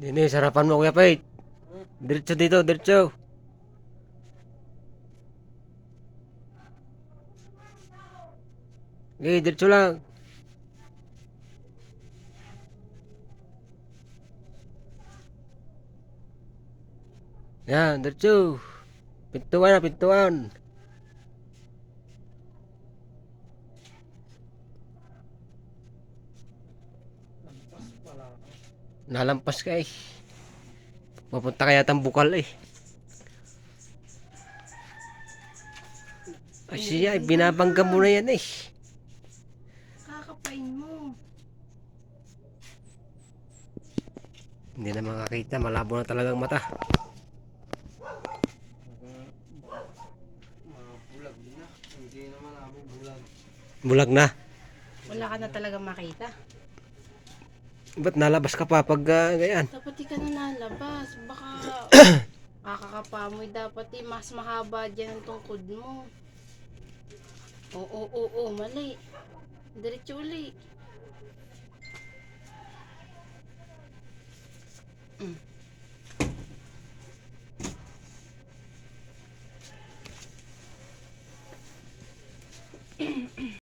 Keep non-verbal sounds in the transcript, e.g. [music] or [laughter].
Dini, sarapan mo Kuya Pait. Diretso dito, diretso. Okay, diretso lang. Yan, diretso. Pintuan pintuan. Nalampas ka eh. Mapunta kaya tang bukal eh. Ay siya, binabangga mo na yan eh. Kakapain mo. Hindi na makakita, malabo na talagang mata. bulag na. Bulag na. Wala ka na talaga makita. Ba't nalabas ka pa pag ah, ganyan? Dapat di ka na nalabas. Baka [coughs] kakakapamoy dapat eh. Mas mahaba dyan ang tungkod mo. Oo, oo, oo, mali. Diretso uli. Mm.